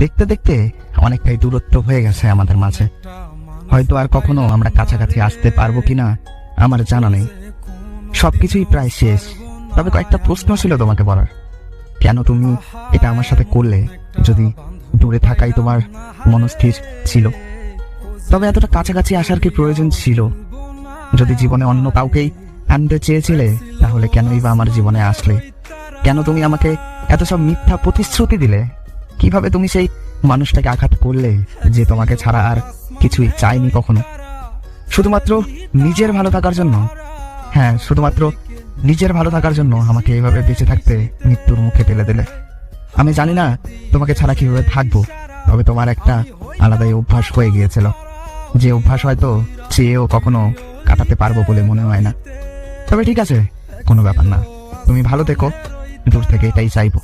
দেখতে দেখতে অনেকটাই দূরত্ব হয়ে গেছে আমাদের মাঝে। হয়তো আর কখনো আমরা কাছাকাছি আসতে পারব কিনা, আমার জানা নেই। সবকিছুই প্রায় শেষ। তবে কয়েকটা প্রশ্ন ছিল তোমাকে বলার। কেন তুমি এটা আমার সাথে করলে, যদি দূরে থাকাই তোমার মনস্থির ছিল? তবে এতটা কাছাকাছি আসার কি প্রয়োজন ছিল? যদি জীবনে অন্য কাউকেই আনতে চেয়েছিলে, তাহলে কেনই বা আমার জীবনে আসলে? কেন তুমি আমাকে এত সব মিথ্যা প্রতিশ্রুতি দিলে? কীভাবে তুমি সেই মানুষটাকে আঘাত করলে যে তোমাকে ছাড়া আর কিছুই চাইনি কখনো? শুধুমাত্র নিজের ভালো থাকার জন্য? হ্যাঁ শুধুমাত্র নিজের ভালো থাকার জন্য আমাকে এইভাবে বেঁচে থাকতে মৃত্যুর মুখে ফেলে দিলে। আমি জানি না তোমাকে ছাড়া কীভাবে থাকব, তবে তোমার একটা আলাদাই অভ্যাস হয়ে গিয়েছিল, যে অভ্যাস হয়তো চেয়েও কখনো কাটাতে পারব বলে মনে হয় না। তবে ঠিক আছে, কোনো ব্যাপার না। তুমি ভালো থেকো, দূর থেকে এটাই চাইব।